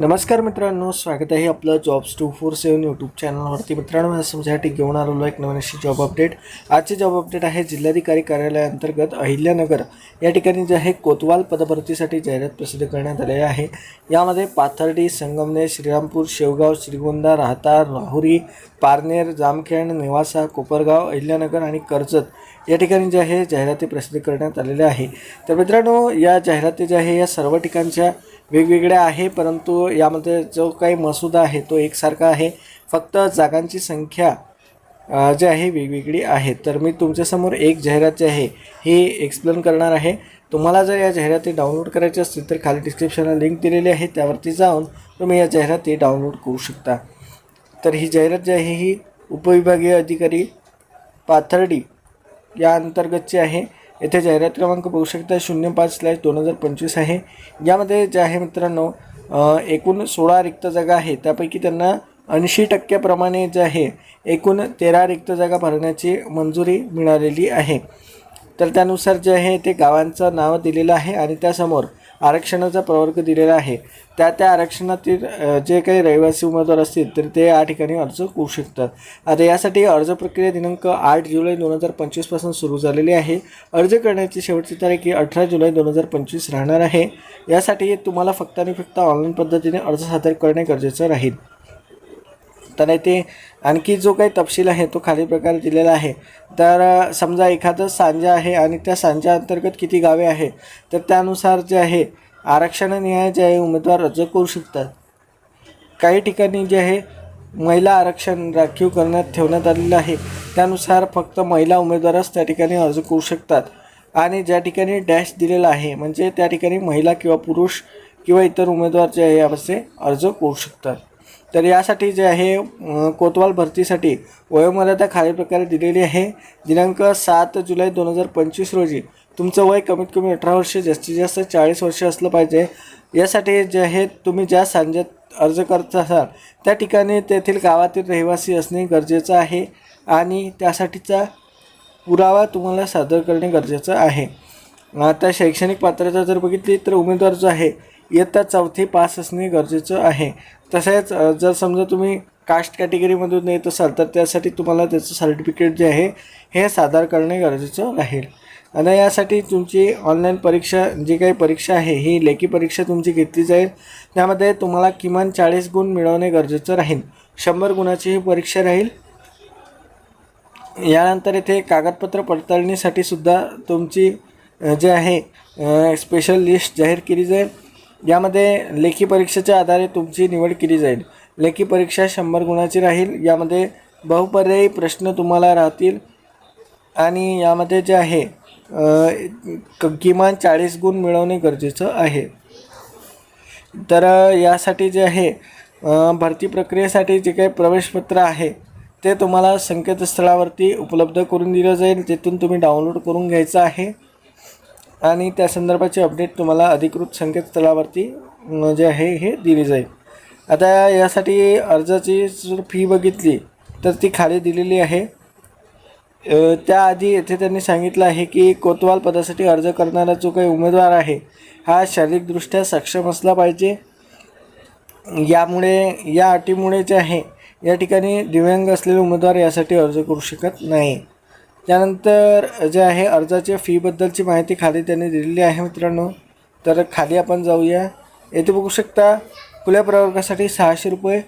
नमस्कार मित्रांनो स्वागत आहे आपलं jobs two four seven YouTube चॅनलवरती मित्रांनो आज तुमच्यासाठी घेऊन आलेलो एक नवीन अशी जॉब अपडेट आजचे जॉब अपडेट आहे जिल्हाधिकारी कार्यालयाअंतर्गत अहिल्यानगर. या ठिकाणी जे आहे कोतवाल पदभरतीसाठी जाहिरात प्रसिद्ध करण्यात आलेली आहे. यामध्ये पाथर्डी संगमनेर श्रीरामपूर शेवगाव श्रीगोंदा राहता राहुरी पारनेर जामखेड नेवासा कोपरगाव अहिल्यानगर आणि कर्जत या ठिकाणी जे आहे जाहिराती प्रसिद्ध करण्यात आलेल्या आहे. तर मित्रांनो या जाहिराती ज्या आहे या सर्व ठिकाणच्या वेगवेगळ्या आहे परंतु यामध्ये जो काही मसुदा आहे तो एकसारखा आहे. फक्त जागांची संख्या जी आहे वेगवेगळी आहे. तर मी तुमच्यासमोर एक जाहिरात जी आहे ही एक्सप्लेन करणार आहे. तुम्हाला जर या जाहिराती डाउनलोड करायची असतील तर खाली डिस्क्रिप्शनला लिंक दिलेली आहे त्यावरती जाऊन तुम्ही या जाहिराती डाउनलोड करू शकता. तर ही जाहिरात जी आहे ही उपविभागीय अधिकारी पाथर्डी या अंतर्गतची आहे. येथे जाहिरात क्रमांक बघू शकता शून्य पाच स्लॅश दोन हजार पंचवीस आहे. यामध्ये जे आहे मित्रांनो एकूण सोळा रिक्त जागा आहे. त्यापैकी त्यांना ऐंशी टक्क्याप्रमाणे जे आहे एकूण तेरा रिक्त जागा भरण्याची मंजुरी मिळालेली आहे. तर त्यानुसार जे आहे ते गावांचं नाव दिलेलं आहे आणि त्यासमोर आरक्षणाचा प्रवर्ग दिलेला आहे. त्या त्या आरक्षणातील जे काही रहिवासी उमेदवार असतील तर ते या ठिकाणी अर्ज करू शकतात. आता यासाठी अर्ज प्रक्रिया दिनांक आठ जुलै दोन हजार पंचवीसपासून सुरू झालेली आहे. अर्ज करण्याची शेवटची तारीख ही अठरा जुलै दोन हजार पंचवीस राहणार आहे. यासाठी तुम्हाला फक्त आणि फक्त ऑनलाईन पद्धतीने अर्ज सादर करणे गरजेचं राहील. तर ते आणखी जो काही तपशील आहे तो खाली प्रकारे दिलेला आहे. तर समजा एखादं सांजा आहे आणि त्या सांजा अंतर्गत किती गावे आहे तर त्यानुसार जे आहे आरक्षणानिहाय जे आहे उमेदवार अर्ज करू शकतात. काही ठिकाणी जे आहे महिला आरक्षण राखीव करण्यात ठेवण्यात आलेलं आहे. त्यानुसार फक्त महिला उमेदवारच त्या ठिकाणी अर्ज करू शकतात. आणि ज्या ठिकाणी डॅश दिलेला आहे म्हणजे त्या ठिकाणी महिला किंवा पुरुष किंवा इतर उमेदवार जे आहे यामध्ये अर्ज करू शकतात. तर यासाठी जे आहे कोतवाल भरतीसाठी वयोमर्यादा खालील प्रकारे दिलेली आहे. दिनांक सात जुलै दोन हजार पंचवीस रोजी तुमचं वय कमीत कमी अठरा वर्ष जास्तीत जास्त चाळीस वर्ष असलं पाहिजे. यासाठी जे आहे तुम्ही ज्या सांजेत अर्ज करत असाल त्या ठिकाणी तेथील गावातील रहिवासी असणे गरजेचं आहे आणि त्यासाठीचा पुरावा तुम्हाला सादर करणे गरजेचं आहे. आता शैक्षणिक पात्रता जर बघितली तर उमेदवार जो आहे इयत्ता चौथी पास असणे गरजेचं आहे. तसेच जर समजा तुम्ही कास्ट कॅटेगरीमधून येत असाल तर त्यासाठी तुम्हाला त्याचं सर्टिफिकेट जे आहे हे सादर करणे गरजेचं राहील. आणि यासाठी तुमची ऑनलाईन परीक्षा जी काही परीक्षा आहे ही लेखी परीक्षा तुमची घेतली जाईल. त्यामध्ये तुम्हाला किमान चाळीस गुण मिळवणे गरजेचं राहील. शंभर गुणाची ही परीक्षा राहील. यानंतर इथे कागदपत्र पडताळणीसाठी सुद्धा तुमची जे आहे स्पेशल लिस्ट जाहीर केली जाईल. यामध्ये लेखी परीक्षेच्या आधारे तुमची निवड केली जाईल. लेखी परीक्षा शंभर गुणाची राहील. यामध्ये बहुपर्यायी प्रश्न तुम्हाला राहतील. आणि यामध्ये जे आहे क- किमान चाळीस गुण मिळवणे गरजेचं आहे. तर यासाठी जे आहे भरती प्रक्रियेसाठी जे काही प्रवेशपत्र आहे ते तुम्हाला संकेतस्थळावरती उपलब्ध करून दिलं जाईल. तिथून तुम्ही डाउनलोड करून घ्यायचं आहे. आणि त्या संदर्भाची अपडेट तुम्हाला अधिकृत संकेतस्थळावरती जे आहे हे दिली जाईल. आता यासाठी अर्जाची जर फी बघितली तर ती खाली दिलेली आहे. त्याआधी येथे त्यांनी सांगितलं आहे की कोतवाल पदासाठी अर्ज करणारा जो काही उमेदवार आहे हा शारीरिकदृष्ट्या सक्षम असला पाहिजे. यामुळे या अटीमुळे जे आहे या ठिकाणी दिव्यांग असलेले उमेदवार यासाठी अर्ज करू शकत नाही. त्यानंतर जे आहे अर्जाच्या फीबद्दलची माहिती खाली त्यांनी दिलेली आहे मित्रांनो. तर खाली आपण जाऊया. येथे बघू शकता खुल्या प्रवर्गासाठी सहाशे रुपये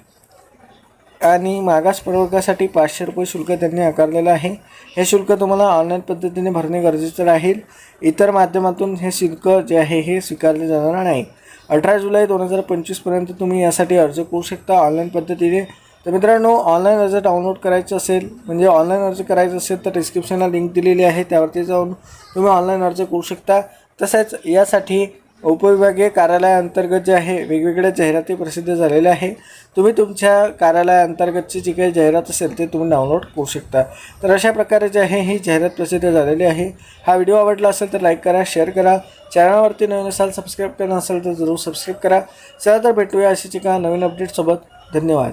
आणि मागास प्रवर्गासाठी पाचशे रुपये शुल्क त्यांनी आकारलेलं आहे. हे शुल्क तुम्हाला ऑनलाईन पद्धतीने भरणे गरजेचं राहील. इतर माध्यमातून हे शुल्क जे आहे हे स्वीकारले जाणार नाही. अठरा जुलै दोन हजार पंचवीसपर्यंत तुम्ही यासाठी अर्ज करू शकता ऑनलाईन पद्धतीने. तर मित्रांनो ऑनलाईन अर्ज डाउनलोड करायचं असेल म्हणजे ऑनलाईन अर्ज करायचं असेल तर डिस्क्रिप्शनला लिंक दिलेली आहे. त्यावरती जाऊन तुम्ही ऑनलाईन अर्ज करू शकता. तसेच यासाठी उपविभागीय कार्यालयाअंतर्गत जे आहे वेगवेगळ्या जाहिराती प्रसिद्ध झालेल्या आहे. तुम्ही तुमच्या कार्यालयाअंतर्गतची जी काही जाहिरात असेल ते तुम्ही डाउनलोड करू शकता. तर अशा प्रकारे जे आहे ही जाहिरात प्रसिद्ध झालेली आहे. हा व्हिडिओ आवडला असेल तर लाईक करा शेअर करा. चॅनलवरती नवीन असाल सबस्क्राईब करणं असेल तर जरूर सबस्क्राईब करा. चला तर भेटूया अशीच एका नवीन अपडेटसोबत धन्यवाद.